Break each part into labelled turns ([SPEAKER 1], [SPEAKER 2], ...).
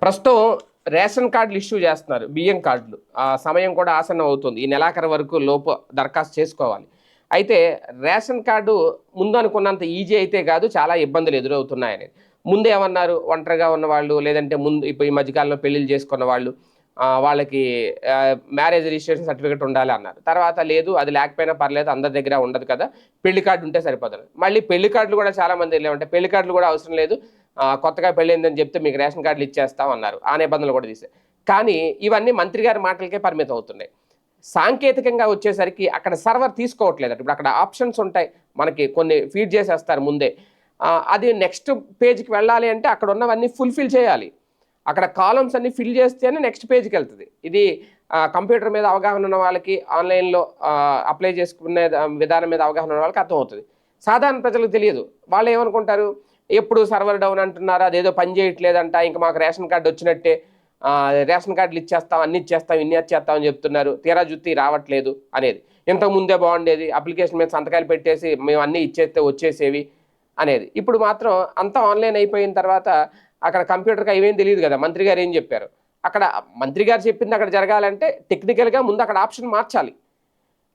[SPEAKER 1] ప్రస్తుతం రేషన్ కార్డులు ఇష్యూ చేస్తున్నారు బియ్యం కార్డులు. ఆ సమయం కూడా ఆసన్నం అవుతుంది. ఈ నెలాఖరు వరకు లోపు దరఖాస్తు చేసుకోవాలి. అయితే రేషన్ కార్డు ముందు అనుకున్నంత ఈజీ అయితే కాదు చాలా ఇబ్బందులు ఎదురవుతున్నాయని. ముందు ఏమన్నారు? ఒంటరిగా ఉన్నవాళ్ళు లేదంటే ముందు ఇప్పుడు ఈ మధ్యకాలంలో పెళ్ళిళ్ళు చేసుకున్న వాళ్ళు వాళ్ళకి మ్యారేజ్ రిజిస్ట్రేషన్ సర్టిఫికేట్ ఉండాలి అన్నారు. తర్వాత లేదు అది లేకపోయినా పర్లేదు అందరి దగ్గర ఉండదు కదా. పెళ్ళి కార్డు ఉంటే సరిపోతుంది. మళ్ళీ పెళ్ళి కార్డులు కూడా చాలా మంది లేవంటే పెళ్ళి కార్డులు కూడా అవసరం లేదు. కొత్తగా పెళ్ళైందని చెప్తే మీకు రేషన్ కార్డులు ఇచ్చేస్తాం అన్నారు. ఆ నిబంధనలు కూడా తీసే. కానీ ఇవన్నీ మంత్రి గారి మాటలకే పరిమితం అవుతున్నాయి. సాంకేతికంగా వచ్చేసరికి అక్కడ సర్వర్ తీసుకోవట్లేదు. ఇప్పుడు అక్కడ ఆప్షన్స్ ఉంటాయి. మనకి కొన్ని ఫీడ్ చేసేస్తారు ముందే. అది నెక్స్ట్ పేజ్కి వెళ్ళాలి అంటే అక్కడ ఉన్నవన్నీ ఫుల్ఫిల్ చేయాలి. అక్కడ కాలమ్స్ అన్ని ఫిల్ చేస్తేనే నెక్స్ట్ పేజ్కి వెళ్తుంది. ఇది కంప్యూటర్ మీద అవగాహన ఉన్న వాళ్ళకి ఆన్లైన్లో అప్లై చేసుకునే విధానం మీద అవగాహన ఉన్న వాళ్ళకి అర్థమవుతుంది. సాధారణ ప్రజలకు తెలియదు. వాళ్ళు ఏమనుకుంటారు? ఎప్పుడు సర్వర్ డౌన్ అంటున్నారు అదేదో పని చేయట్లేదంట ఇంకా మాకు రేషన్ కార్డు వచ్చినట్టే రేషన్ కార్డులు ఇచ్చేస్తాం అన్ని ఇచ్చేస్తాం ఇన్ని ఇచ్చేస్తాం అని చెప్తున్నారు తీరా జుత్తి రావట్లేదు అనేది. ఇంతకు ముందే బాగుండేది అప్లికేషన్ మీద సంతకాలు పెట్టేసి మేము అన్నీ ఇచ్చేస్తే వచ్చేసేవి అనేది. ఇప్పుడు మాత్రం అంతా ఆన్లైన్ అయిపోయిన తర్వాత అక్కడ కంప్యూటర్కి అవేం తెలియదు కదా మంత్రి గారు ఏం చెప్పారు? అక్కడ మంత్రి గారు చెప్పింది అక్కడ జరగాలంటే టెక్నికల్గా ముందు అక్కడ ఆప్షన్ మార్చాలి.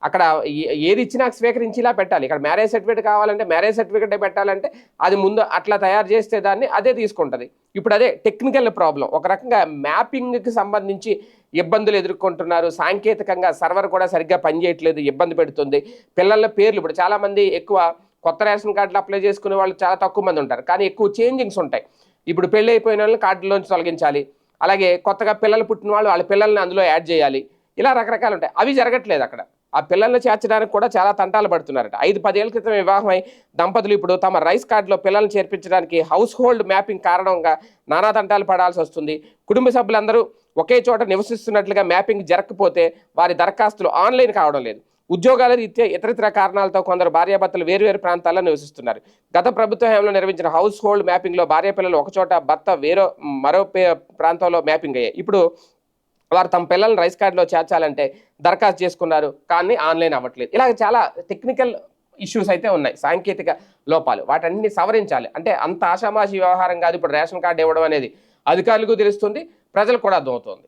[SPEAKER 1] అక్కడ ఏ- ఏది ఇచ్చినా స్వీకరించేలా పెట్టాలి. ఇక్కడ మ్యారేజ్ సర్టిఫికేట్ కావాలంటే మ్యారేజ్ సర్టిఫికేట్ పెట్టాలంటే అది ముందు అట్లా తయారు చేస్తే దాన్ని అదే తీసుకుంటుంది. ఇప్పుడు అదే టెక్నికల్ ప్రాబ్లం ఒక రకంగా మ్యాపింగ్కి సంబంధించి ఇబ్బందులు ఎదుర్కొంటున్నారు. సాంకేతికంగా సర్వర్ కూడా సరిగ్గా పనిచేయట్లేదు ఇబ్బంది పెడుతుంది. పిల్లల పేర్లు ఇప్పుడు చాలామంది ఎక్కువ కొత్త రేషన్ కార్డులు అప్లై చేసుకునే వాళ్ళు చాలా తక్కువ మంది ఉంటారు. కానీ ఎక్కువ చేంజింగ్స్ ఉంటాయి. ఇప్పుడు పెళ్ళి అయిపోయిన వాళ్ళని కార్డులోంచి తొలగించాలి. అలాగే కొత్తగా పిల్లలు పుట్టిన వాళ్ళు వాళ్ళ పిల్లల్ని అందులో యాడ్ చేయాలి. ఇలా రకరకాలు ఉంటాయి. అవి జరగట్లేదు అక్కడ. ఆ పిల్లల్ని చేర్చడానికి కూడా చాలా తంటాలు పడుతున్నారట. ఐదు పదేళ్ళ క్రితం వివాహమై దంపతులు ఇప్పుడు తమ రైస్ కార్డులో పిల్లల్ని చేర్పించడానికి హౌస్ హోల్డ్ మ్యాపింగ్ కారణంగా నానా తంటాలు పడాల్సి వస్తుంది. కుటుంబ సభ్యులందరూ ఒకే చోట నివసిస్తున్నట్లుగా మ్యాపింగ్ జరగకపోతే వారి దరఖాస్తులు ఆన్లైన్ కావడం లేదు. ఉద్యోగాల రీత్యా ఇతరితర కారణాలతో కొందరు భార్యాభర్తలు వేరువేరు ప్రాంతాల్లో నివసిస్తున్నారు. గత ప్రభుత్వ హయాంలో నిర్వహించిన హౌస్ హోల్డ్ మ్యాపింగ్లో భార్య పిల్లలు ఒకచోట భర్త వేరో మరో పే- ప్రాంతంలో మ్యాపింగ్ అయ్యాయి. ఇప్పుడు వారు తమ పిల్లల్ని రైస్ కార్డులో చేర్చాలంటే దరఖాస్తు చేసుకున్నారు కానీ ఆన్లైన్ అవ్వట్లేదు. ఇలా చాలా టెక్నికల్ ఇష్యూస్ అయితే ఉన్నాయి సాంకేతిక లోపాలు. వాటన్ని సవరించాలి. అంటే అంత ఆషామాషి వ్యవహారం కాదు ఇప్పుడు రేషన్ కార్డు ఇవ్వడం అనేది అధికారులకు తెలుస్తుంది ప్రజలకు కూడా అర్థమవుతుంది.